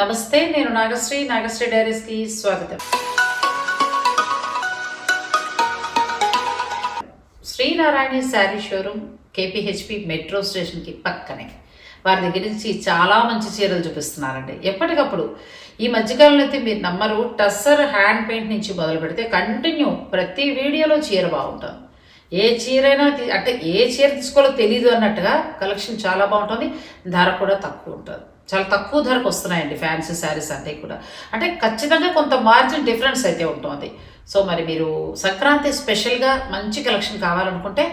నమస్తే నేను నాగశ్రీ. నాగశ్రీ డైరీస్కి స్వాగతం. Srinarayana sari showroom KPHB metro స్టేషన్కి పక్కనే. వారి దగ్గర నుంచి చాలా మంచి చీరలు చూపిస్తున్నారండి. ఎప్పటికప్పుడు ఈ మధ్యకాలంలో అయితే మీరు నమ్మరు టస్సర్ హ్యాండ్ పెయింట్ నుంచి మొదలు పెడితే కంటిన్యూ ప్రతి వీడియోలో చీర బాగుంటుంది. ఏ చీరైనా అంటే ఏ చీర తీసుకోవాలో తెలియదు అన్నట్టుగా కలెక్షన్ చాలా బాగుంటుంది ధర కూడా తక్కువ ఉంటుంది. చాలా తక్కువ ధరకు వస్తున్నాయండి ఫ్యాన్సీ శారీస్ అన్నీ కూడా. అంటే ఖచ్చితంగా కొంత మార్జిన్ డిఫరెన్స్ అయితే ఉంటుంది. సో మరి మీరు సంక్రాంతి స్పెషల్గా మంచి కలెక్షన్ కావాలనుకుంటే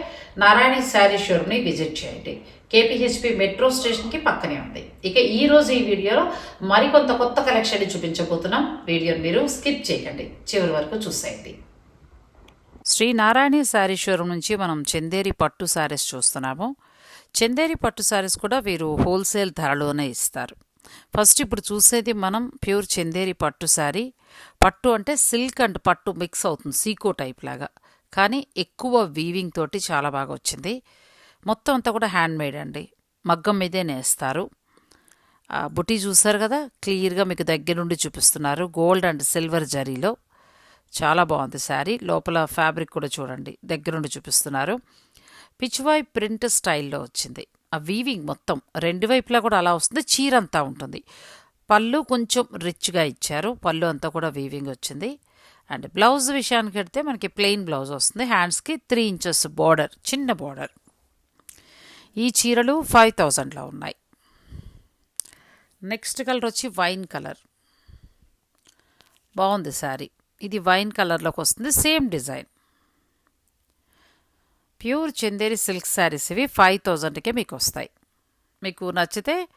నారాయణ శారీ షోరూమ్ని విజిట్ చేయండి. కేపీహెచ్పి మెట్రో స్టేషన్కి పక్కనే ఉంది. ఇక ఈరోజు ఈ వీడియోలో మరికొంత కొత్త కలెక్షన్ చూపించబోతున్నాం. వీడియోని మీరు స్కిప్ చేయకండి. చివరి వరకు చూసేయండి. శ్రీ నారాయణ శారీ షోరూమ్ నుంచి మనం చందేరి పట్టు శారీస్ చూస్తున్నాము. చందేరి పట్టు శారీస్ కూడా వీరు హోల్సేల్ ధరలోనే ఇస్తారు. ఫస్ట్ ఇప్పుడు చూసేది మనం ప్యూర్ చందేరి పట్టు శారీ పట్టు అంటే సిల్క్ అండ్ పట్టు మిక్స్ అవుతుంది సీకో టైప్ లాగా. కానీ ఎక్కువ వీవింగ్ తోటి చాలా బాగా వచ్చింది. మొత్తం అంతా కూడా హ్యాండ్ మేడ్ అండి. మగ్గం మీదే నేస్తారు. ఆ బుటీ చూసారు కదా? క్లియర్గా మీకు దగ్గర నుండి చూపిస్తున్నారు. గోల్డ్ అండ్ సిల్వర్ జరీలో. చాలా బాగుంది శారీ లోపల ఫ్యాబ్రిక్ కూడా చూడండి. దగ్గరుండి చూపిస్తున్నారు. పిచ్వాయ్ ప్రింట్ స్టైల్లో వచ్చింది. ఆ వీవింగ్ మొత్తం రెండు వైపులా కూడా అలా వస్తుంది. చీర అంతా ఉంటుంది. పళ్ళు కొంచెం రిచ్గా ఇచ్చారు. పళ్ళు అంతా కూడా వీవింగ్ వచ్చింది. అండ్ బ్లౌజ్ విషయానికి వెళ్తే మనకి ప్లెయిన్ బ్లౌజ్ వస్తుంది. హ్యాండ్స్కి త్రీ ఇంచెస్ బార్డర్ చిన్న బార్డర్ ఈ చీరలు ఫైవ్ థౌజండ్లో ఉన్నాయి. నెక్స్ట్ కలర్ వచ్చి వైన్ కలర్ బాగుంది శారీ. ఇది వైన్ కలర్లోకి వస్తుంది. Same design pure Chanderi silk saris ఇవి ఫైవ్ థౌజండ్కే మీకు వస్తాయి. మీకు నచ్చితే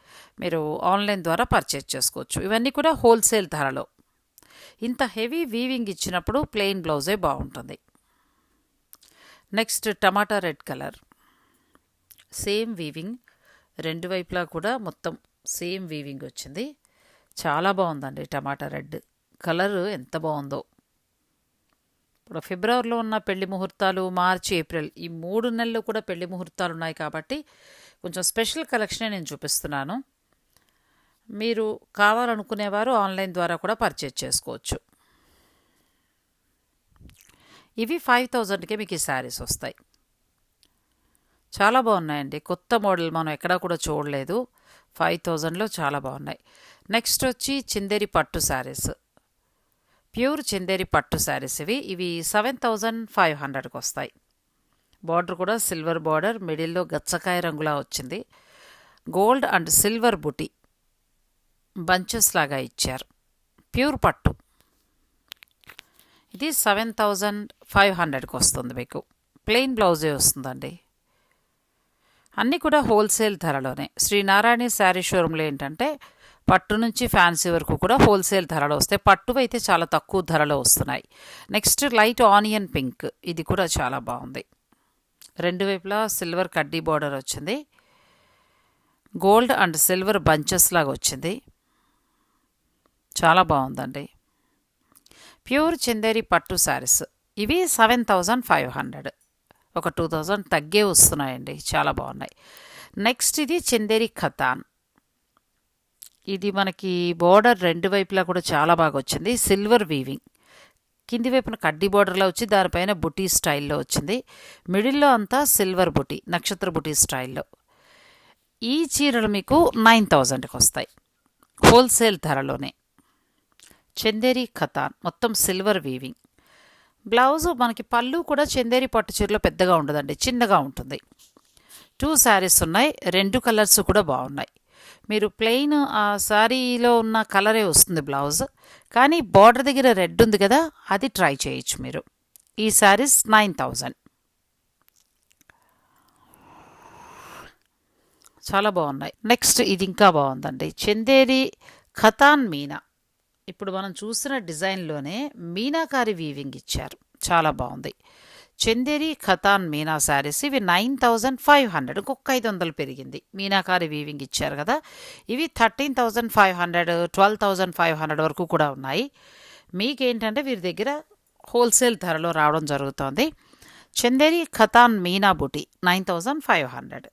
మీరు ఆన్లైన్ ద్వారా పర్చేజ్ చేసుకోవచ్చు. ఇవన్నీ కూడా హోల్సేల్ ధరలో. ఇంత హెవీ వీవింగ్ ఇచ్చినప్పుడు ప్లెయిన్ బ్లౌజే బాగుంటుంది. Next tomato red colour. Same weaving. రెండు వైపులా కూడా మొత్తం సేమ్ వీవింగ్ వచ్చింది. చాలా బాగుందండి టమాటా రెడ్. కలర్ ఎంత బాగుందో. ఫిబ్రవరిలో ఉన్న పెళ్ళి ముహూర్తాలు మార్చి ఏప్రిల్ ఈ మూడు నెలలు కూడా పెళ్ళి ముహూర్తాలు ఉన్నాయి కాబట్టి కొంచెం స్పెషల్ కలెక్షనే నేను చూపిస్తున్నాను. మీరు కావాలనుకునేవారు ఆన్లైన్ ద్వారా కూడా పర్చేజ్ చేసుకోవచ్చు. ఇవి ఫైవ్ థౌజండ్కే మీకు ఈ శారీస్ వస్తాయి. చాలా బాగున్నాయండి. కొత్త మోడల్ మనం ఎక్కడా కూడా చూడలేదు. ఫైవ్ థౌజండ్లో చాలా బాగున్నాయి. నెక్స్ట్ వచ్చి చిందేరి పట్టు శారీస్. ప్యూర్ చందేరి పట్టు శారీస్ ఇవి. ఇవి సెవెన్ థౌజండ్ ఫైవ్ హండ్రెడ్కి వస్తాయి. బార్డర్ కూడా సిల్వర్ బార్డర్ మిడిల్లో గచ్చకాయ రంగులా వచ్చింది. Gold and silver buti bunches లాగా ఇచ్చారు. ప్యూర్ పట్టు. ఇది సెవెన్ థౌజండ్ ఫైవ్ హండ్రెడ్కి వస్తుంది మీకు. ప్లెయిన్ బ్లౌజే వస్తుందండి. అన్నీ కూడా హోల్సేల్ ధరలోనే. శ్రీనారాయణ శారీ షోరూంలో ఏంటంటే పట్టు నుంచి ఫ్యాన్సీ వరకు కూడా హోల్సేల్ ధరలో వస్తాయి. పట్టు అయితే చాలా తక్కువ ధరలో వస్తున్నాయి. Next light onion pink. ఇది కూడా చాలా బాగుంది. రెండు వైపులా సిల్వర్ కడ్డీ బార్డర్ వచ్చింది. గోల్డ్ అండ్ సిల్వర్ బంచెస్ లాగా వచ్చింది. చాలా బాగుందండి. ప్యూర్ చందేరి పట్టు శారీస్. ఇవి సెవెన్ థౌజండ్ ఫైవ్ హండ్రెడ్. ఒక టూ థౌజండ్ తగ్గే వస్తున్నాయండి. చాలా బాగున్నాయి. నెక్స్ట్ ఇది చందేరి ఖతాన్. ఇది మనకి బోర్డర్ రెండు వైపులా కూడా చాలా బాగా వచ్చింది. సిల్వర్ వీవింగ్ కింది వైపున కడ్డీ బోర్డర్లో వచ్చి దానిపైన బుటీ స్టైల్లో వచ్చింది. మిడిల్లో అంతా సిల్వర్ బుటీ నక్షత్ర బుటీ స్టైల్లో. ఈ చీరలు మీకు నైన్ థౌజండ్కి వస్తాయి. హోల్సేల్ ధరలోనే. చందేరి ఖతాన్. మొత్తం సిల్వర్ వీవింగ్ బ్లౌజ్ మనకి పళ్ళు కూడా చందేరి పట్టు చీరలో పెద్దగా ఉండదండి చిన్నగా ఉంటుంది. టూ శారీస్ ఉన్నాయి రెండు కలర్స్ కూడా బాగున్నాయి. మీరు ప్లెయిన్ ఆ శారీలో ఉన్న కలరే వస్తుంది బ్లౌజ్. కానీ బార్డర్ దగ్గర రెడ్ ఉంది కదా అది ట్రై చేయొచ్చు మీరు. ఈ శారీస్ నైన్ థౌజండ్. చాలా బాగున్నాయి. నెక్స్ట్ ఇది ఇంకా బాగుందండి. చందేరి ఖతాన్ మీనా. ఇప్పుడు మనం చూసిన డిజైన్లోనే మీనాకారి వీవింగ్ ఇచ్చారు. చాలా బాగుంది. చందేరి ఖతాన్ మీనా శారీస్ ఇవి నైన్ థౌజండ్ ఫైవ్ హండ్రెడ్ ఇంకొక ఐదు వందలు పెరిగింది. మీనాకారి వీవింగ్ ఇచ్చారు కదా ఇవి thirteen thousand five hundred twelve thousand five hundred వరకు కూడా ఉన్నాయి. మీకేంటంటే వీరి దగ్గర హోల్సేల్ ధరలో రావడం జరుగుతోంది. చందేరి ఖతాన్ మీనా బుటీ నైన్ థౌజండ్ ఫైవ్ హండ్రెడ్.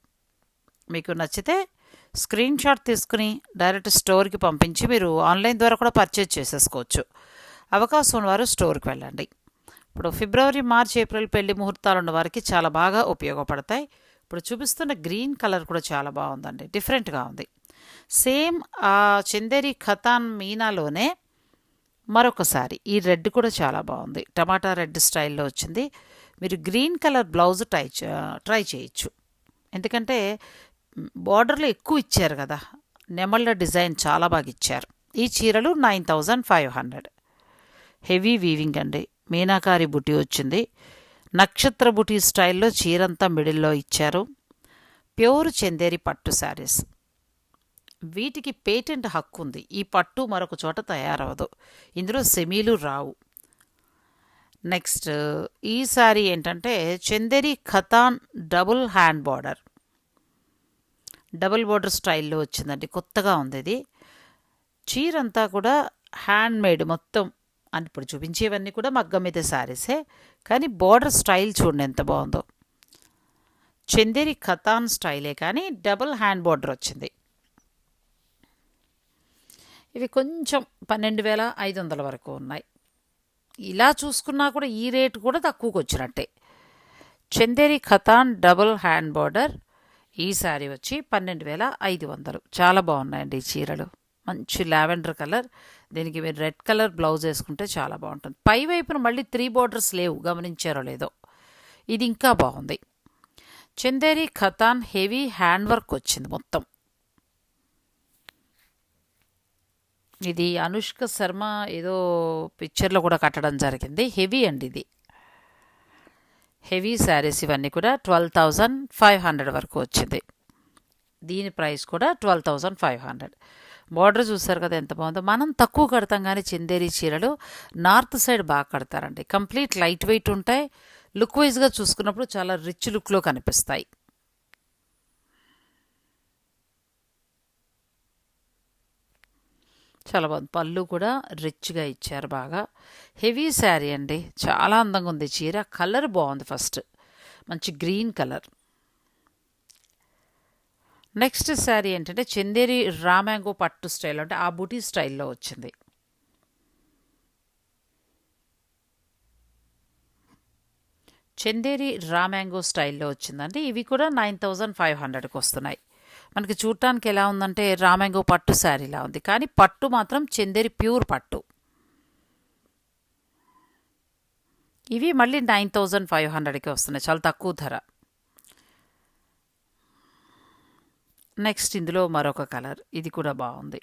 మీకు నచ్చితే స్క్రీన్ షాట్ తీసుకుని డైరెక్ట్ స్టోర్కి పంపించి మీరు ఆన్లైన్ ద్వారా కూడా పర్చేజ్ చేసేసుకోవచ్చు. అవకాశం ఉన్నవారు స్టోర్కి వెళ్ళండి. ఇప్పుడు ఫిబ్రవరి మార్చ్ ఏప్రిల్ పెళ్ళి ముహూర్తాలు ఉన్న వారికి చాలా బాగా ఉపయోగపడతాయి. ఇప్పుడు చూపిస్తున్న గ్రీన్ కలర్ కూడా చాలా బాగుందండి. డిఫరెంట్గా ఉంది. సేమ్ ఆ చందేరి ఖతాన్ మీనాలోనే మరొకసారి ఈ రెడ్ కూడా చాలా బాగుంది. టమాటా రెడ్ స్టైల్లో వచ్చింది. మీరు green colour blouse try try చేయొచ్చు. ఎందుకంటే బార్డర్లో ఎక్కువ ఇచ్చారు కదా. నెమళ్ళ డిజైన్ చాలా బాగా ఇచ్చారు. ఈ చీరలు nine thousand five hundred. Heavy weaving అండి. మీనాకారి బుటీ వచ్చింది. నక్షత్ర బుటీ స్టైల్లో చీరంతా మిడిల్లో ఇచ్చారు. ప్యూర్ చందేరి పట్టు శారీస్. వీటికి పేటెంట్ హక్కు ఉంది ఈ పట్టు మరొక చోట తయారవదు. ఇందులో సెమీలు రావు. నెక్స్ట్ ఈ సారీ ఏంటంటే Chanderi Katan double hand border. Double border స్టైల్లో వచ్చిందండి. కొత్తగా ఉంది ఇది. చీరంతా కూడా హ్యాండ్ మేడ్ మొత్తం. అని ఇప్పుడు చూపించేవన్నీ కూడా మగ్గం మీద శారీసే కానీ బార్డర్ స్టైల్ చూడండి ఎంత బాగుందో. చందేరి ఖతాన్ స్టైలే కానీ డబుల్ హ్యాండ్ బార్డర్ వచ్చింది. ఇవి కొంచెం పన్నెండు వేల ఐదు వందల వరకు ఉన్నాయి. ఇలా చూసుకున్నా కూడా ఈ రేటు కూడా తక్కువకి వచ్చినట్టే. Chanderi Katan double hand border ఈ శారీ వచ్చి పన్నెండు వేల ఐదు వందలు. చాలా బాగున్నాయండి ఈ చీరలు. మంచి లావెండర్ కలర్. దీనికి మీరు రెడ్ కలర్ బ్లౌజ్ వేసుకుంటే చాలా బాగుంటుంది. పై వైపున మళ్ళీ త్రీ బార్డర్స్ లేవు గమనించారో లేదో. ఇది ఇంకా బాగుంది. Chanderi Katan heavy hand work వచ్చింది మొత్తం. ఇది అనుష్క శర్మ ఏదో పిక్చర్లో కూడా కట్టడం జరిగింది. హెవీ అండి ఇది. హెవీ శారీస్ ఇవన్నీ కూడా ట్వెల్వ్ థౌజండ్ ఫైవ్ హండ్రెడ్ వరకు వచ్చింది. దీని ప్రైస్ కూడా twelve thousand five hundred. Border చూస్తారు కదా ఎంత బాగుందో. మనం తక్కువ కడతాం కానీ చిందేరి చీరలు నార్త్ సైడ్ బాగా కడతారండి. కంప్లీట్ లైట్ వెయిట్ ఉంటాయి. లుక్ వైజ్గా చూసుకున్నప్పుడు చాలా రిచ్ లుక్లో కనిపిస్తాయి. చాలా బాగుంది. పళ్ళు కూడా రిచ్గా ఇచ్చారు బాగా. హెవీ శారీ అండి. చాలా అందంగా ఉంది. చీర కలర్ బాగుంది ఫస్ట్. మంచి గ్రీన్ కలర్. నెక్స్ట్ శారీ ఏంటంటే చందేరి రామాంగో పట్టు స్టైల్ అంటే ఆ బుటీ స్టైల్లో వచ్చింది. చందేరి రామాంగో స్టైల్లో వచ్చిందండి. ఇవి కూడా నైన్ థౌజండ్ ఫైవ్ హండ్రెడ్కి వస్తున్నాయి. మనకి చూడటానికి ఎలా ఉందంటే రామాంగో పట్టు శారీలా ఉంది. కానీ పట్టు మాత్రం చందేరి ప్యూర్ పట్టు. ఇవి మళ్ళీ నైన్ థౌజండ్ ఫైవ్ హండ్రెడ్కి వస్తున్నాయి. చాలా తక్కువ ధర. నెక్స్ట్ ఇందులో మరొక కలర్. ఇది కూడా బాగుంది.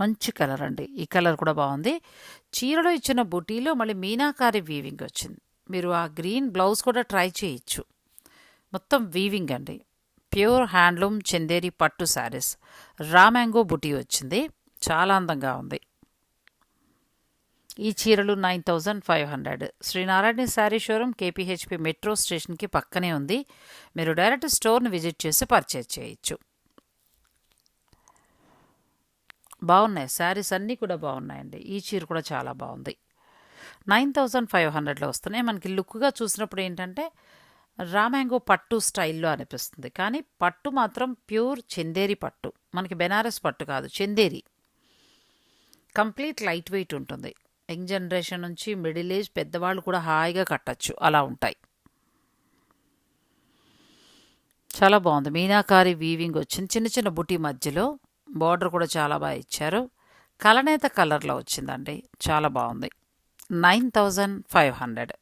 మంచి కలర్ అండి. ఈ కలర్ కూడా బాగుంది. చీరలో ఇచ్చిన బుటీలో మళ్ళీ మీనాకారి వీవింగ్ వచ్చింది. మీరు ఆ గ్రీన్ బ్లౌజ్ కూడా ట్రై చేయొచ్చు. మొత్తం వీవింగ్ అండి. ప్యూర్ హ్యాండ్లూమ్ చందేరి పట్టు శారీస్. రామ్యాంగో బుటీ వచ్చింది. చాలా అందంగా ఉంది. ఈ చీరలు nine thousand five hundred. Sri Narayana saree showroom KPHB metro స్టేషన్కి పక్కనే ఉంది. మీరు డైరెక్ట్ స్టోర్ని విజిట్ చేసి పర్చేజ్ చేయొచ్చు. బాగున్నాయి. శారీస్ అన్నీ కూడా బాగున్నాయండి. ఈ చీర కూడా చాలా బాగుంది. నైన్ థౌజండ్ ఫైవ్ హండ్రెడ్లో వస్తున్నాయి. మనకి లుక్గా చూసినప్పుడు ఏంటంటే రామాంగో పట్టు స్టైల్లో అనిపిస్తుంది. కానీ పట్టు మాత్రం ప్యూర్ చందేరి పట్టు. మనకి బెనారస్ పట్టు కాదు చందేరి. కంప్లీట్ లైట్ వెయిట్ ఉంటుంది. యంగ్ జనరేషన్ నుంచి మిడిల్ ఏజ్ పెద్దవాళ్ళు కూడా హాయిగా కట్టచ్చు. అలా ఉంటాయి. చాలా బాగుంది. మీనాకారి వీవింగ్ వచ్చింది. చిన్న చిన్న బుటీ మధ్యలో బార్డర్ కూడా చాలా బాగా ఇచ్చారు. కలనేత కలర్లో వచ్చిందండి. చాలా బాగుంది. Nine thousand five hundred.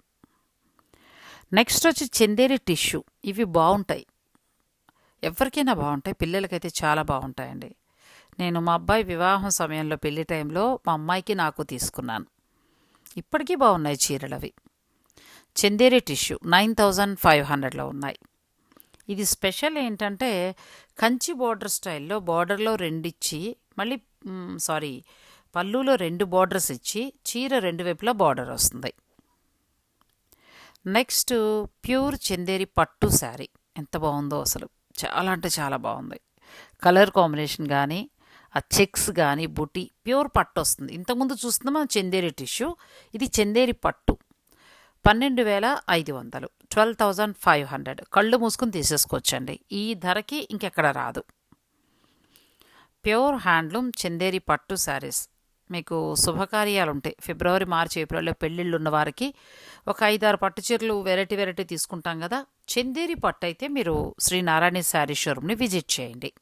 Next వచ్చి చందేరి టిష్యూ. ఇవి బాగుంటాయి. ఎవరికైనా బాగుంటాయి. పిల్లలకైతే చాలా బాగుంటాయండి. నేను మా అబ్బాయి వివాహం సమయంలో పెళ్ళి టైంలో మా అమ్మాయికి నాకు తీసుకున్నాను. ఇప్పటికీ బాగున్నాయి చీరలు అవి. Chanderi tissue nine thousand five హండ్రెడ్లో ఉన్నాయి. ఇది స్పెషల్ ఏంటంటే కంచి బార్డర్ స్టైల్లో బార్డర్లో రెండు ఇచ్చి మళ్ళీ సారీ పళ్ళులో రెండు బార్డర్స్ ఇచ్చి చీర రెండు వైపులా బార్డర్ వస్తుంది. నెక్స్ట్ ప్యూర్ చందేరి పట్టు శారీ. ఎంత బాగుందో అసలు. చాలా అంటే చాలా బాగుంది. కలర్ కాంబినేషన్ కానీ ఆ చెక్స్ కానీ బుటి ప్యూర్ పట్టు వస్తుంది. ఇంతకుముందు చూస్తున్నాం మనం చందేరి టిష్యూ. ఇది చందేరి పట్టు. పన్నెండు వేల ఐదు వందలు. Twelve thousand five hundred. కళ్ళు మూసుకుని తీసేసుకోవచ్చండి. ఈ ధరకి ఇంకెక్కడ రాదు. ప్యూర్ హ్యాండ్లూమ్ చందేరి పట్టు శారీస్. మీకు శుభకార్యాలు ఉంటాయి ఫిబ్రవరి మార్చి ఏప్రిల్లో పెళ్ళిళ్ళు ఉన్న వారికి ఒక ఐదారు పట్టు చీరలు వెరైటీ వెరైటీ తీసుకుంటాం కదా. చందేరి పట్టు అయితే మీరు శ్రీ నారాయణ శారీ షోరూమ్ని విజిట్ చేయండి.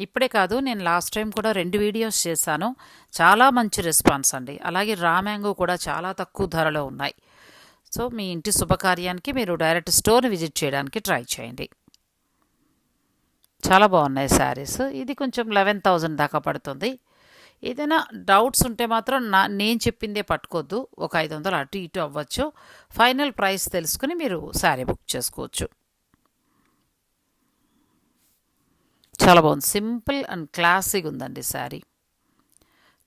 ఇప్పుడే కాదు నేను లాస్ట్ టైం కూడా రెండు వీడియోస్ చేశాను. చాలా మంచి రెస్పాన్స్ అండి. అలాగే రా మ్యాంగో కూడా చాలా తక్కువ ధరలో ఉన్నాయి. సో మీ ఇంటి శుభకార్యానికి మీరు డైరెక్ట్ స్టోర్ని విజిట్ చేయడానికి ట్రై చేయండి. చాలా బాగున్నాయి శారీస్. ఇది కొంచెం లెవెన్ థౌజండ్ దాకా పడుతుంది. ఏదైనా డౌట్స్ ఉంటే మాత్రం నా నేను చెప్పిందే పట్టుకోవద్దు ఒక ఐదు వందలు అటు ఇటు అవ్వచ్చు. ఫైనల్ ప్రైస్ తెలుసుకుని మీరు శారీ బుక్ చేసుకోవచ్చు. చాలా బాగుంది. సింపుల్ అండ్ క్లాసిక్ ఉందండి శారీ.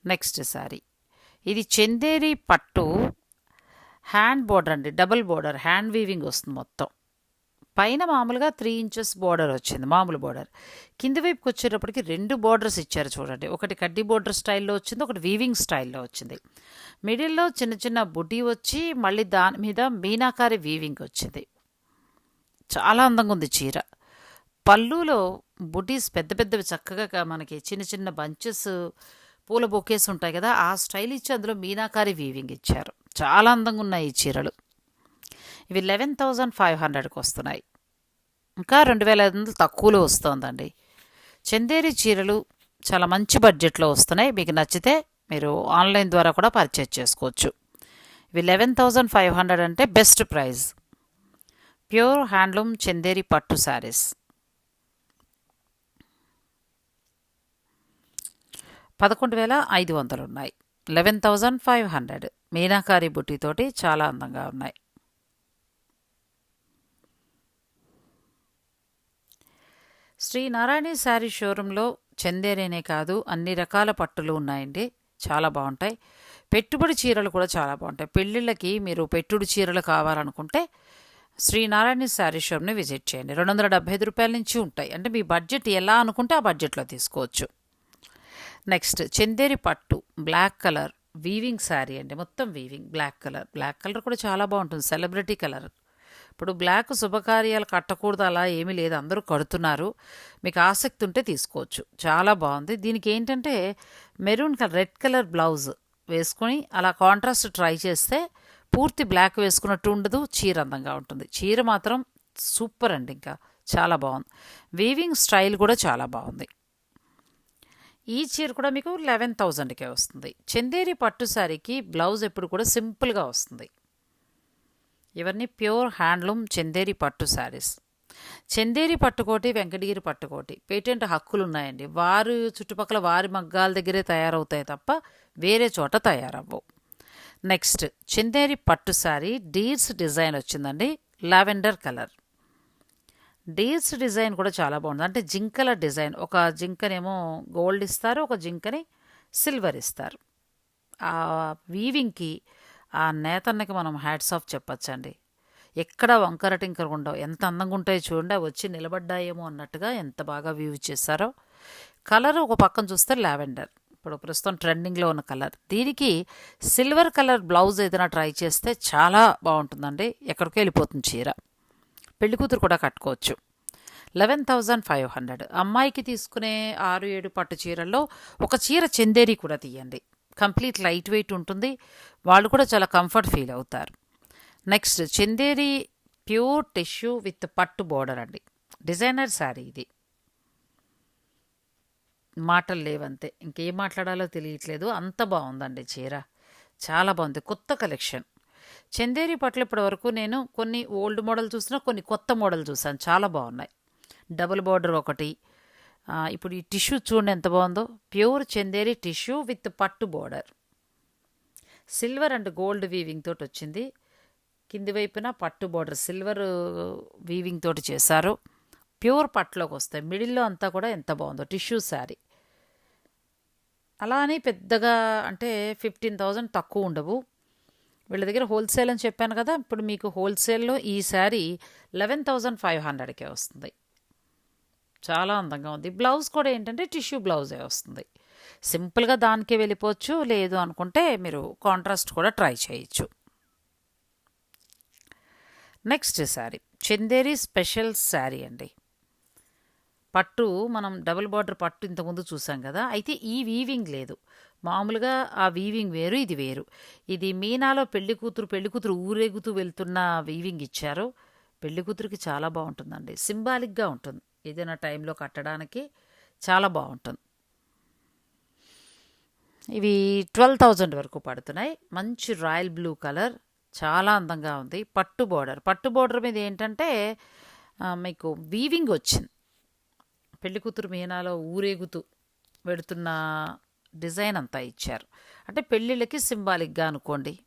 నెక్స్ట్ శారీ. ఇది చందేరి పట్టు హ్యాండ్ బోర్డర్ అండి. Double border. హ్యాండ్ వీవింగ్ వస్తుంది మొత్తం. పైన మామూలుగా త్రీ ఇంచెస్ బోర్డర్ వచ్చింది. మామూలు బోర్డర్. కింది వైపుకి వచ్చేటప్పటికి రెండు బోర్డర్స్ ఇచ్చారు చూడండి. ఒకటి కడ్డీ బోర్డర్ స్టైల్లో వచ్చింది. ఒకటి వీవింగ్ స్టైల్లో వచ్చింది. మిడిల్లో చిన్న చిన్న బుడ్డి వచ్చి మళ్ళీ దాని మీద మీనాకారి వీవింగ్ వచ్చింది. చాలా అందంగా ఉంది చీర. పళ్ళులో బుటీస్ పెద్ద పెద్దవి చక్కగా మనకి చిన్న చిన్న బంచెస్ పూల బొకేస్ ఉంటాయి కదా ఆ స్టైల్ ఇచ్చి అందులో మీనాకారి వీవింగ్ ఇచ్చారు. చాలా అందంగా ఉన్నాయి ఈ చీరలు. ఇవి లెవెన్ థౌజండ్ ఫైవ్ హండ్రెడ్కి వస్తున్నాయి. ఇంకా రెండు వేల ఐదు వందలు తక్కువలో వస్తుందండి. చందేరి చీరలు చాలా మంచి బడ్జెట్లో వస్తున్నాయి. మీకు నచ్చితే మీరు ఆన్లైన్ ద్వారా కూడా పర్చేజ్ చేసుకోవచ్చు. ఇవి లెవెన్ థౌజండ్ ఫైవ్ హండ్రెడ్ అంటే best price. Pure handloom Chanderi పట్టు శారీస్. పదకొండు వేల ఐదు వందలు ఉన్నాయి eleven thousand five hundred. Meenakari బుట్టితోటి చాలా అందంగా ఉన్నాయి. శ్రీ నారాయణి శారీ షోరూంలో చందేరేనే కాదు అన్ని రకాల పట్టులు ఉన్నాయండి. చాలా బాగుంటాయి. పెట్టుబడి చీరలు కూడా చాలా బాగుంటాయి. పెళ్ళిళ్ళకి మీరు పెట్టుడు చీరలు కావాలనుకుంటే శ్రీనారాయణ శారీ షోప్ని విజిట్ చేయండి. రెండు వందల డెబ్బై ఐదు రూపాయల నుంచి ఉంటాయి. అంటే మీ బడ్జెట్ ఎలా అనుకుంటే ఆ బడ్జెట్లో తీసుకోవచ్చు. నెక్స్ట్ చందేరి పట్టు బ్లాక్ కలర్ వీవింగ్ శారీ అండి. మొత్తం weaving black colour. Black colour కూడా చాలా బాగుంటుంది. Celebrity colour. ఇప్పుడు బ్లాక్ శుభకార్యాలు కట్టకూడదు అలా ఏమీ లేదు. అందరూ కడుతున్నారు. మీకు ఆసక్తి ఉంటే తీసుకోవచ్చు. చాలా బాగుంది. దీనికి ఏంటంటే maroon colour red colour blouse వేసుకొని అలా కాంట్రాస్ట్ ట్రై చేస్తే పూర్తి బ్లాక్ వేసుకున్నట్టు ఉండదు. చీర అందంగా ఉంటుంది. చీర మాత్రం సూపర్ అండి ఇంకా. చాలా బాగుంది. వీవింగ్ స్టైల్ కూడా చాలా బాగుంది. ఈ చీర కూడా మీకు లెవెన్ థౌజండ్కే వస్తుంది. చందేరి పట్టు శారీకి బ్లౌజ్ ఎప్పుడు కూడా సింపుల్గా వస్తుంది. ఇవన్నీ ప్యూర్ హ్యాండ్లూమ్ చందేరి పట్టు శారీస్ చందేరి పట్టుకోటి వెంకటగిరి పట్టుకోటి పేటెంట్ హక్కులు ఉన్నాయండి. వారు చుట్టుపక్కల వారి మగ్గాల దగ్గరే తయారవుతాయి తప్ప వేరే చోట తయారవ్వవు. నెక్స్ట్ చందేరి పట్టు శారీ డీర్స్ డిజైన్ వచ్చిందండి. Lavender colour. డీర్స్ డిజైన్ కూడా చాలా బాగుంది. అంటే జింకల డిజైన్. ఒక జింకనేమో గోల్డ్ ఇస్తారు ఒక జింకని సిల్వర్ ఇస్తారు. ఆ వీవింగ్కి ఆ నేతన్నకి మనం హ్యాట్స్ ఆఫ్ చెప్పచ్చండి. ఎక్కడ వంకర టింకర ఉండవు. ఎంత అందంగా ఉంటాయో చూడండి. అవి వచ్చి నిలబడ్డాయేమో అన్నట్టుగా ఎంత బాగా వీవ్ చేశారో. కలర్ ఒక పక్కన చూస్తే లావెండర్. ఇప్పుడు ప్రస్తుతం ట్రెండింగ్లో ఉన్న కలర్. దీనికి సిల్వర్ కలర్ బ్లౌజ్ ఏదైనా ట్రై చేస్తే చాలా బాగుంటుందండి. ఎక్కడికి వెళ్ళిపోతుంది చీర. పెళ్ళి కూతురు కూడా కట్టుకోవచ్చు. Eleven thousand five hundred. అమ్మాయికి తీసుకునే ఆరు ఏడు పట్టు చీరల్లో ఒక చీర చందేరి కూడా తీయండి. కంప్లీట్ లైట్ వెయిట్ ఉంటుంది. వాళ్ళు కూడా చాలా కంఫర్ట్ ఫీల్ అవుతారు. Next Chanderi pure tissue with పట్టు బోర్డర్ అండి. డిజైనర్ శారీ ఇది. మాటలు లేవంతే ఇంకేం మాట్లాడాలో తెలియట్లేదు. అంత బాగుందండి చీర. చాలా బాగుంది. కొత్త కలెక్షన్. చందేరి పట్ల ఇప్పటి వరకు నేను కొన్ని ఓల్డ్ మోడల్ చూసినా కొన్ని కొత్త మోడల్ చూసాను చాలా బాగున్నాయి. డబుల్ బార్డర్ ఒకటి. ఇప్పుడు ఈ టిష్యూ చూడండి ఎంత బాగుందో. ప్యూర్ చందేరి టిష్యూ విత్ పట్టు border. Silver and gold weaving తోటి వచ్చింది. కింది వైపున పట్టు బోర్డర్ సిల్వర్ వీవింగ్ తోటి చేశారు. ప్యూర్ పట్టులోకి వస్తాయి. మిడిల్లో అంతా కూడా ఎంత బాగుందో. టిష్యూ శారీ. అలా అని పెద్దగా అంటే ఫిఫ్టీన్ థౌజండ్ తక్కువ ఉండవు. వీళ్ళ దగ్గర హోల్సేల్ అని చెప్పాను కదా ఇప్పుడు మీకు హోల్సేల్లో ఈ శారీ లెవెన్ థౌజండ్ ఫైవ్ హండ్రెడ్కే వస్తుంది. చాలా అందంగా ఉంది. బ్లౌజ్ కూడా ఏంటంటే టిష్యూ బ్లౌజే వస్తుంది. సింపుల్గా దానికే వెళ్ళిపోవచ్చు లేదు అనుకుంటే మీరు కాంట్రాస్ట్ కూడా ట్రై చేయొచ్చు. నెక్స్ట్ శారీ చందేరి స్పెషల్ శారీ అండి. పట్టు మనం డబుల్ బార్డర్ పట్టు ఇంతకుముందు చూసాం కదా అయితే ఈ వీవింగ్ లేదు. మామూలుగా ఆ వీవింగ్ వేరు ఇది వేరు. ఇది మీనాలో పెళ్ళి కూతురు పెళ్ళి కూతురు ఊరేగుతూ వెళ్తున్న వీవింగ్ ఇచ్చారు. పెళ్ళి కూతురికి చాలా బాగుంటుందండి. సింబాలిక్గా ఉంటుంది. ఏదైనా టైంలో కట్టడానికి చాలా బాగుంటుంది. ఇవి ట్వెల్వ్ థౌజండ్ వరకు పడుతున్నాయి. మంచి రాయల్ బ్లూ కలర్. చాలా అందంగా ఉంది. పట్టు బోర్డర్ పట్టు బోర్డర్ మీద ఏంటంటే మీకు వీవింగ్ వచ్చింది. పెళ్ళి కూతురు మీనాలో ఊరేగుతూ వెడుతున్న డిజైన్ అంతా ఇచ్చారు. అంటే పెళ్ళిళ్ళకి సింబాలిక్గా అనుకోండి.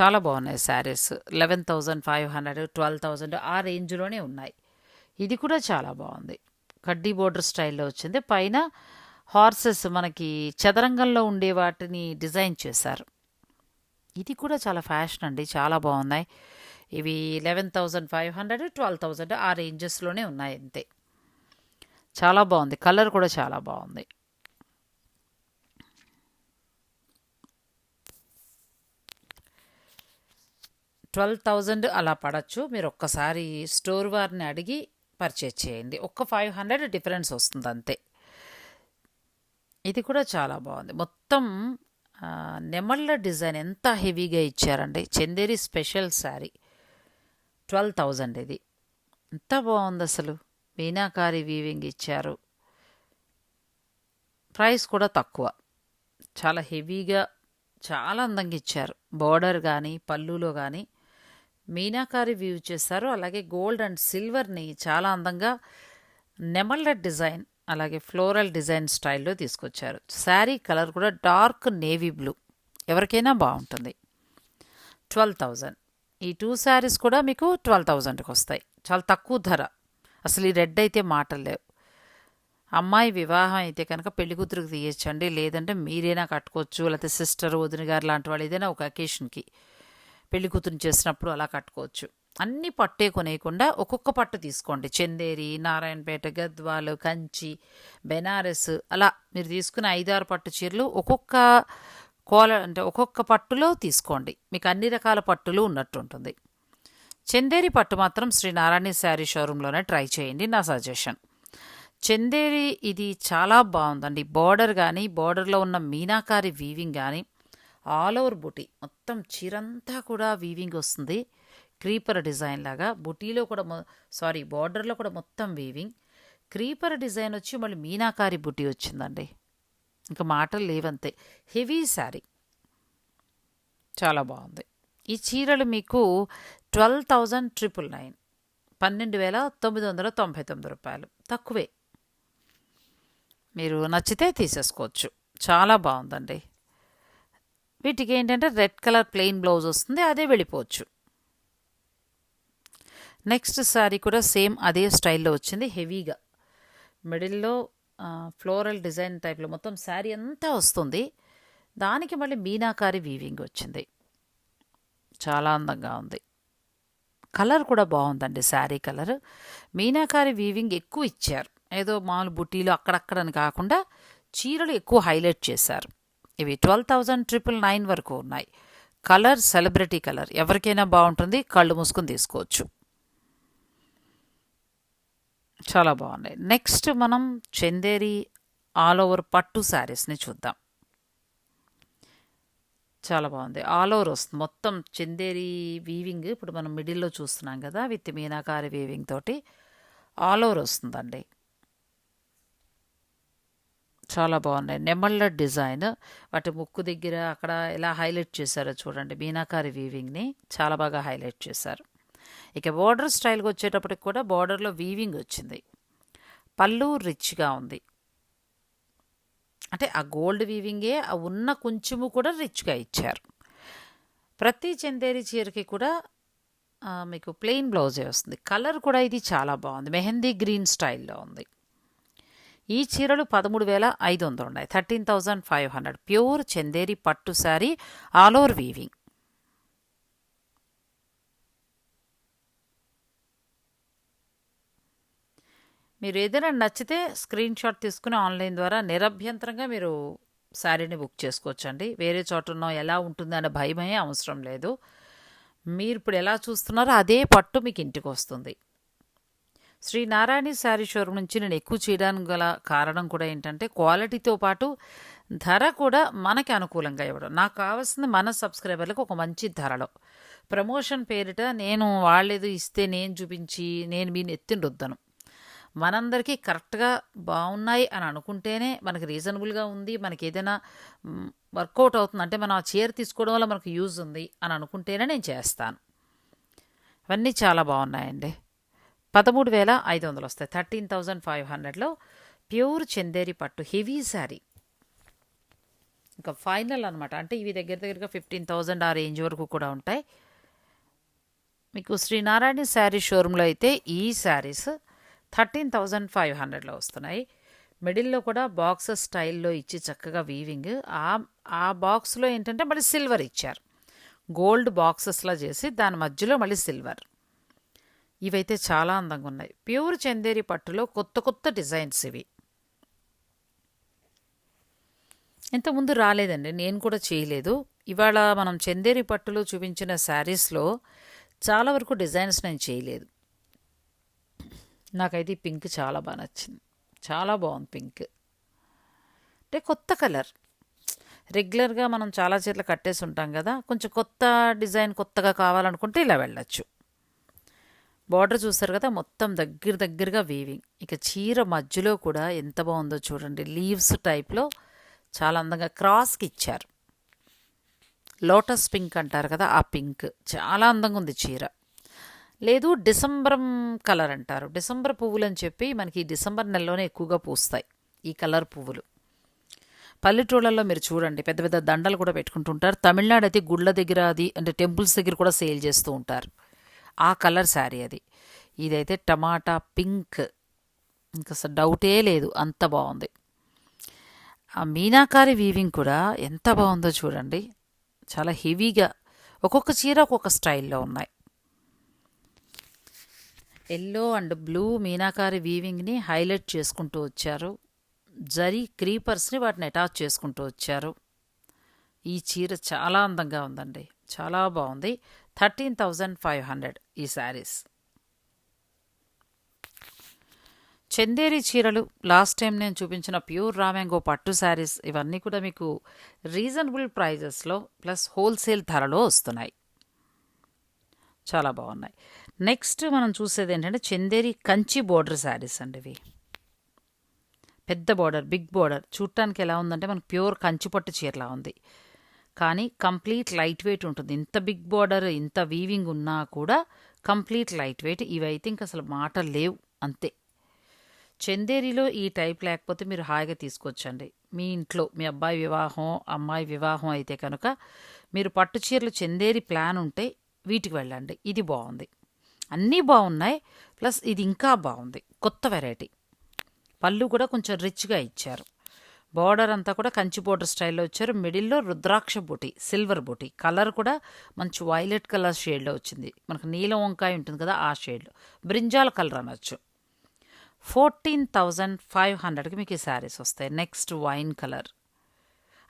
చాలా బాగున్నాయి saris. Eleven thousand five hundred twelve thousand ఆ రేంజ్లోనే ఉన్నాయి. ఇది కూడా చాలా బాగుంది. కడ్డీ బోర్డర్ స్టైల్లో వచ్చింది. పైన హార్సెస్ మనకి చదరంగంలో ఉండే వాటిని డిజైన్ చేశారు. ఇది కూడా చాలా ఫ్యాషన్ అండి. చాలా బాగున్నాయి. ఇవి eleven thousand five hundred twelve thousand ఆ రేంజెస్లోనే ఉన్నాయి అంతే. చాలా బాగుంది. కలర్ కూడా చాలా బాగుంది. ట్వెల్వ్ థౌజండ్ అలా పడచ్చు. మీరు ఒక్కసారి స్టోర్ వారిని అడిగి పర్చేజ్ చేయండి. ఒక్క ఫైవ్ హండ్రెడ్ డిఫరెన్స్ వస్తుంది అంతే. ఇది కూడా చాలా బాగుంది. మొత్తం నెమళ్ళ డిజైన్ ఎంత హెవీగా ఇచ్చారండి Chanderi special sari. Twelve thousand ఇది. ఎంత బాగుంది అసలు మీనాకారి వీవింగ్ ఇచ్చారు. ప్రైస్ కూడా తక్కువ. చాలా హెవీగా చాలా అందంగా ఇచ్చారు. బార్డర్ కానీ పళ్ళులో కానీ మీనాకారి వీవ్ చేశారు. అలాగే గోల్డ్ అండ్ సిల్వర్ని చాలా అందంగా నెమళ్ళ డిజైన్ అలాగే ఫ్లోరల్ డిజైన్ స్టైల్లో తీసుకొచ్చారు. శారీ కలర్ కూడా డార్క్ నేవీ బ్లూ. ఎవరికైనా బాగుంటుంది. Twelve thousand. ఈ టూ శారీస్ కూడా మీకు ట్వెల్వ్ థౌజండ్కి వస్తాయి. చాలా తక్కువ ధర. అసలు ఈ రెడ్ అయితే మాటలు లేవు. అమ్మాయి వివాహం అయితే కనుక పెళ్ళి కూతురికి తీయచ్చండి లేదంటే మీరైనా కట్టుకోవచ్చు లేకపోతే సిస్టర్ వదిన గారు లాంటి వాళ్ళు ఏదైనా ఒక అకేషన్కి పెళ్ళి కూతురుని చేసినప్పుడు అలా కట్టుకోవచ్చు. అన్ని పట్టే కొనేయకుండా ఒక్కొక్క పట్టు తీసుకోండి. చందేరి నారాయణపేట గద్వాలు కంచి బెనారస్ అలా మీరు తీసుకున్న ఐదారు పట్టు చీరలు ఒక్కొక్క కోల అంటే ఒక్కొక్క పట్టులో తీసుకోండి. మీకు అన్ని రకాల పట్టులు ఉన్నట్టు ఉంటుంది చందేరి పట్టు మాత్రం శ్రీ నారాయణ శారీ షోరూంలోనే ట్రై చేయండి నా సజెషన్. చందేరి ఇది చాలా బాగుందండి. బార్డర్ కానీ బార్డర్లో ఉన్న మీనాకారి వీవింగ్ కానీ ఆల్ ఓవర్ బుటీ మొత్తం చీరంతా కూడా వీవింగ్ వస్తుంది. క్రీపర్ డిజైన్ లాగా బుటీలో కూడా సారీ బార్డర్లో కూడా మొత్తం వీవింగ్. క్రీపర్ డిజైన్ వచ్చి మళ్ళీ మీనాకారి బుటీ వచ్చిందండి. ఇంకా మాటలు లేవంతే హెవీ శారీ. చాలా బాగుంది. ఈ చీరలు మీకు ట్వెల్వ్ థౌజండ్ ట్రిపుల్ నైన్. పన్నెండు వేల తొమ్మిది వందల తొంభై తొమ్మిది రూపాయలు. తక్కువే. మీరు నచ్చితే తీసేసుకోవచ్చు. చాలా బాగుందండి. వీటికి ఏంటంటే రెడ్ కలర్ ప్లెయిన్ బ్లౌజ్ వస్తుంది అదే వెళ్ళిపోవచ్చు. నెక్స్ట్ శారీ కూడా సేమ్ అదే స్టైల్లో వచ్చింది హెవీగా. మిడిల్లో ఫ్లోరల్ డిజైన్ టైప్లో మొత్తం శారీ అంతా వస్తుంది. దానికి మళ్ళీ మీనాకారి వీవింగ్ వచ్చింది. చాలా అందంగా ఉంది. కలర్ కూడా బాగుందండి శారీ కలర్. మీనాకారి వీవింగ్ ఎక్కువ ఇచ్చారు. ఏదో మామూలు బుట్టీలు అక్కడక్కడని కాకుండా చీరలు ఎక్కువ హైలైట్ చేశారు. ఇవి ట్వెల్వ్ థౌజండ్ ట్రిపుల్ నైన్ వరకు ఉన్నాయి. Colour celebrity colour. ఎవరికైనా బాగుంటుంది కళ్ళు మూసుకుని తీసుకోవచ్చు. చాలా బాగున్నాయి. నెక్స్ట్ మనం చందేరి ఆల్ ఓవర్ పట్టు శారీస్ని చూద్దాం. చాలా బాగుంది. ఆల్ ఓవర్ వస్తుంది. మొత్తం చందేరి వీవింగ్ ఇప్పుడు మనం మిడిల్లో చూస్తున్నాం కదా విత్ మీనాకారి వీవింగ్ తోటి ఆల్ ఓవర్ వస్తుందండి. చాలా బాగున్నాయి. నెమళ్ళ డిజైన్ వాటి ముక్కు దగ్గర అక్కడ ఎలా హైలైట్ చేశారో చూడండి. మీనాకారి వీవింగ్ని చాలా బాగా హైలైట్ చేశారు. ఇక బార్డర్ స్టైల్కి వచ్చేటప్పటికి కూడా బార్డర్లో వీవింగ్ వచ్చింది. పళ్ళు రిచ్గా ఉంది. అంటే ఆ గోల్డ్ వీవింగే ఆ ఉన్న కొంచెము కూడా రిచ్గా ఇచ్చారు. ప్రతి చందేరి చీరకి కూడా మీకు ప్లెయిన్ బ్లౌజే వస్తుంది. కలర్ కూడా ఇది చాలా బాగుంది. మెహందీ గ్రీన్ స్టైల్లో ఉంది. ఈ చీరలు పదమూడు వేల ఐదు వందలు ఉన్నాయి. Thirteen thousand five hundred. Pure Chanderi పట్టు శారీ ఆల్ ఓవర్ వీవింగ్. మీరు ఏదైనా నచ్చితే స్క్రీన్ షాట్ తీసుకుని ఆన్లైన్ ద్వారా నిరభ్యంతరంగా మీరు శారీని బుక్ చేసుకోవచ్చండి. వేరే చోట ఉన్నాం ఎలా ఉంటుంది అనే భయమే అవసరం లేదు. మీరు ఇప్పుడు ఎలా చూస్తున్నారో అదే పట్టు మీకు ఇంటికి వస్తుంది. శ్రీ నారాయణ శారీ షోరూమ్ నుంచి నేను ఎక్కువ చేయడానికి గల కారణం కూడా ఏంటంటే క్వాలిటీతో పాటు ధర కూడా మనకి అనుకూలంగా ఇవ్వడం. నాకు కావాల్సింది మన సబ్స్క్రైబర్లకు ఒక మంచి ధరలో. ప్రమోషన్ పేరిట నేను వాళ్ళేదో ఇస్తే నేను చూపించి నేను మీ నెత్తిని రుద్దను. మనందరికీ కరెక్ట్గా బాగున్నాయి అని అనుకుంటేనే మనకి రీజనబుల్గా ఉంది మనకి ఏదైనా వర్కౌట్ అవుతుంది. అంటే మనం ఆ చీర తీసుకోవడం వల్ల మనకు యూజ్ ఉంది అని అనుకుంటేనే నేను చేస్తాను. అవన్నీ చాలా బాగున్నాయండి పదమూడు వేల ఐదు వందలు వస్తాయి. థర్టీన్ థౌజండ్ ఫైవ్ హండ్రెడ్లో ప్యూర్ చందేరి పట్టు హెవీ శారీ. ఇంకా ఫైనల్ అనమాట అంటే ఇవి దగ్గర దగ్గరగా ఫిఫ్టీన్ థౌజండ్ ఆ రేంజ్ వరకు కూడా ఉంటాయి. మీకు శ్రీనారాయణ శారీ షోరూంలో అయితే ఈ శారీస్ థర్టీన్ థౌజండ్ ఫైవ్ హండ్రెడ్లో వస్తున్నాయి. మిడిల్లో కూడా బాక్సెస్ స్టైల్లో ఇచ్చి చక్కగా వీవింగ్. ఆ ఆ బాక్స్లో ఏంటంటే మళ్ళీ సిల్వర్ ఇచ్చారు. గోల్డ్ బాక్సెస్లా చేసి దాని మధ్యలో మళ్ళీ సిల్వర్. ఇవైతే చాలా అందంగా ఉన్నాయి. ప్యూర్ చందేరి పట్టులో కొత్త కొత్త డిజైన్స్ ఇవి. ఇంతకుముందు రాలేదండి నేను కూడా చేయలేదు. ఇవాళ మనం చందేరి పట్టులో చూపించిన శారీస్లో చాలా వరకు డిజైన్స్ నేను చేయలేదు. నాకైతే ఈ పింక్ చాలా బాగా నచ్చింది. చాలా బాగుంది పింక్. అంటే కొత్త కలర్. రెగ్యులర్గా మనం చాలా చీరలు కట్టేసి ఉంటాం కదా కొంచెం కొత్త డిజైన్ కొత్తగా కావాలనుకుంటే ఇలా వెళ్ళచ్చు. బార్డర్ చూస్తారు కదా మొత్తం దగ్గర దగ్గరగా వీవింగ్ ఇక చీర మధ్యలో కూడా ఎంత బాగుందో చూడండి. లీవ్స్ టైప్లో చాలా అందంగా క్రాస్కి ఇచ్చారు. లోటస్ పింక్ అంటారు కదా ఆ పింక్. చాలా అందంగా ఉంది చీర. లేదు డిసెంబరం కలర్ అంటారు. డిసెంబర్ పువ్వులు అని చెప్పి మనకి డిసెంబర్ నెలలోనే ఎక్కువగా పూస్తాయి ఈ కలర్ పువ్వులు. పల్లెటూళ్ళల్లో మీరు చూడండి పెద్ద పెద్ద దండలు కూడా పెట్టుకుంటుంటారు తమిళనాడు అయితే గుళ్ళ దగ్గర అది అంటే టెంపుల్స్ దగ్గర కూడా సేల్ చేస్తూ ఉంటారు. ఆ కలర్ శారీ అది. ఇదైతే టమాటా పింక్. ఇంకా అసలు డౌటే లేదు అంత బాగుంది. ఆ మీనాకారి వీవింగ్ కూడా ఎంత బాగుందో చూడండి. చాలా హెవీగా ఒక్కొక్క చీర ఒక్కొక్క స్టైల్లో ఉన్నాయి. ఎల్లో అండ్ బ్లూ మీనాకారి వీవింగ్ని హైలైట్ చేసుకుంటూ వచ్చారు. జరీ క్రీపర్స్ని వాటిని అటాచ్ చేసుకుంటూ వచ్చారు. ఈ చీర చాలా అందంగా ఉందండి. చాలా బాగుంది. థర్టీన్ థౌజండ్ ఫైవ్ హండ్రెడ్ ఈ శారీస్. చందేరి చీరలు లాస్ట్ టైం నేను చూపించిన ప్యూర్ రామ్యాంగో పట్టు శారీస్ ఇవన్నీ కూడా మీకు రీజనబుల్ ప్రైజెస్లో ప్లస్ హోల్సేల్ ధరలో వస్తున్నాయి. చాలా బాగున్నాయి. నెక్స్ట్ మనం చూసేది ఏంటంటే చందేరి కంచి బోర్డర్ శారీస్ అండి ఇవి. పెద్ద బోర్డర్ బిగ్ బోర్డర్ చూడటానికి ఎలా ఉందంటే మనకు ప్యూర్ కంచి పట్టు చీరలా ఉంది. కానీ కంప్లీట్ లైట్ వెయిట్ ఉంటుంది. ఇంత బిగ్ బోర్డర్ ఇంత వీవింగ్ ఉన్నా కూడా కంప్లీట్ లైట్ వెయిట్ ఇవైతే ఇంకా అసలు మాటలు లేవు. అంతే. చందేరిలో ఈ టైప్ లేకపోతే మీరు హాయిగా తీసుకొచ్చండి మీ ఇంట్లో మీ అబ్బాయి వివాహం అమ్మాయి వివాహం అయితే కనుక మీరు పట్టు చీరలు చందేరి ప్లాన్ ఉంటే వీటికి వెళ్ళండి. ఇది బాగుంది. అన్నీ బాగున్నాయి. ప్లస్ ఇది ఇంకా బాగుంది. కొత్త వెరైటీ. పళ్ళు కూడా కొంచెం రిచ్గా ఇచ్చారు. బార్డర్ అంతా కూడా కంచి బోర్డర్ స్టైల్లో వచ్చారు మిడిల్లో రుద్రాక్ష బూటి సిల్వర్ బూటి. కలర్ కూడా మంచి వైలెట్ కలర్ షేడ్లో వచ్చింది. మనకు నీలం వంకాయ ఉంటుంది కదా ఆ షేడ్లో. బ్రింజాల్ కలర్ అనొచ్చు. ఫోర్టీన్ థౌజండ్ ఫైవ్ హండ్రెడ్కి మీకు ఈ శారీస్ వస్తాయి. Next wine colour.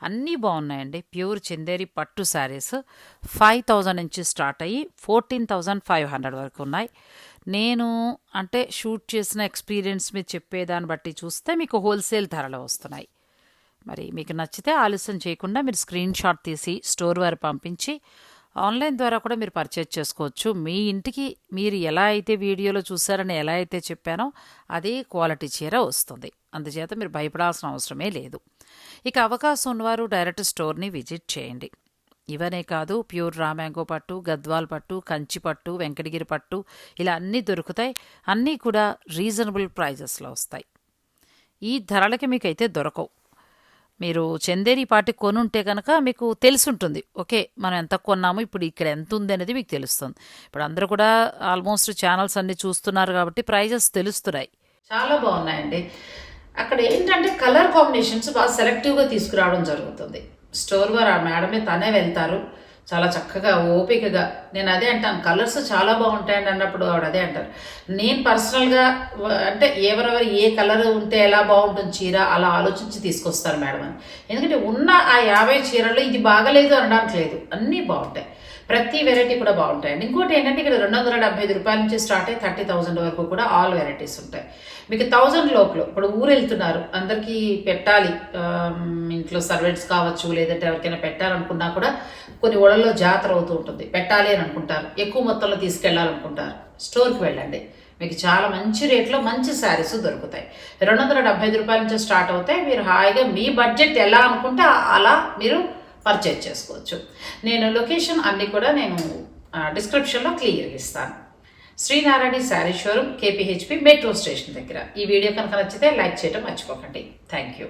అన్నీ బాగున్నాయండి. ప్యూర్ చందేరి పట్టు శారీస్. ఫైవ్ థౌజండ్ నుంచి స్టార్ట్ అయ్యి ఫోర్టీన్ థౌజండ్ ఫైవ్ హండ్రెడ్ వరకు ఉన్నాయి. నేను అంటే షూట్ చేసిన ఎక్స్పీరియన్స్ మీరు చెప్పేదాన్ని బట్టి చూస్తే మీకు హోల్సేల్ ధరలో వస్తున్నాయి. మరి మీకు నచ్చితే ఆలస్యం చేయకుండా మీరు స్క్రీన్ షాట్ తీసి స్టోర్ వారు పంపించి ఆన్లైన్ ద్వారా కూడా మీరు పర్చేజ్ చేసుకోవచ్చు. మీ ఇంటికి మీరు ఎలా అయితే వీడియోలో చూసారని ఎలా అయితే చెప్పానో అదే క్వాలిటీ చీర వస్తుంది. అందుచేత మీరు భయపడాల్సిన అవసరమే లేదు. ఇక అవకాశం ఉన్నవారు డైరెక్ట్ స్టోర్ని విజిట్ చేయండి. ఇవనే కాదు ప్యూర్ రామ్యాంగో పట్టు గద్వాల్ పట్టు కంచి పట్టు వెంకటగిరి పట్టు ఇలా అన్నీ దొరుకుతాయి. అన్నీ కూడా రీజనబుల్ ప్రైజెస్లో వస్తాయి. ఈ ధరలకి మీకైతే దొరకవు. మీరు చందేరి పాటి కొనుంటే కనుక మీకు తెలుసుంటుంది. ఓకే మనం ఎంత కొన్నాము ఇప్పుడు ఇక్కడ ఎంత ఉంది అనేది మీకు తెలుస్తుంది. ఇప్పుడు అందరూ కూడా ఆల్మోస్ట్ ఛానల్స్ అన్ని చూస్తున్నారు కాబట్టి ప్రైజెస్ తెలుస్తున్నాయి. చాలా బాగున్నాయండి. అక్కడ ఏంటంటే కలర్ కాంబినేషన్స్ బాగా సెలెక్టివ్గా తీసుకురావడం జరుగుతుంది. స్టోర్ వారు ఆ మేడమే తనే వెళ్తారు. చాలా చక్కగా ఓపికగా. నేను అదే అంటాను కలర్స్ చాలా బాగుంటాయండి అన్నప్పుడు ఆవిడ అదే అంటారు. నేను పర్సనల్గా అంటే ఎవరెవరు ఏ కలర్ ఉంటే ఎలా బాగుంటుంది చీర అలా ఆలోచించి తీసుకొస్తారు మేడం అని. ఎందుకంటే ఉన్న ఆ యాభై చీరల్లో ఇది బాగలేదు అనడానికి లేదు. అన్నీ బాగుంటాయి. ప్రతి వెరైటీ కూడా బాగుంటాయండి. ఇంకోటి ఏంటంటే ఇక్కడ రెండు వందల డెబ్బై ఐదు రూపాయల నుంచి స్టార్ట్ అయ్యి థర్టీ థౌసండ్ వరకు కూడా ఆల్ వెరైటీస్ ఉంటాయి. మీకు థౌజండ్ లోపల ఇప్పుడు ఊరు వెళ్తున్నారు అందరికీ పెట్టాలి ఇంట్లో సర్వెంట్స్ కావచ్చు లేదంటే ఎవరికైనా పెట్టాలనుకున్నా కూడా కొన్ని ఊళ్ళల్లో జాతర అవుతూ ఉంటుంది. పెట్టాలి అని అనుకుంటారు. ఎక్కువ మొత్తంలో తీసుకెళ్ళాలనుకుంటారు స్టోర్కి వెళ్ళండి. మీకు చాలా మంచి రేట్లో మంచి శారీస్ దొరుకుతాయి. రెండు వందల డెబ్బై ఐదు రూపాయల నుంచి స్టార్ట్ అవుతాయి. మీరు హాయిగా మీ బడ్జెట్ ఎలా అనుకుంటే అలా మీరు పర్చేజ్ చేసుకోవచ్చు. నేను లొకేషన్ అన్నీ కూడా నేను డిస్క్రిప్షన్లో క్లియర్గా ఇస్తాను. Sri Narayana sari showroom KPHB metro station దగ్గర. ఈ వీడియో కనుక నచ్చితే లైక్ చేయడం మర్చిపోకండి. Thank you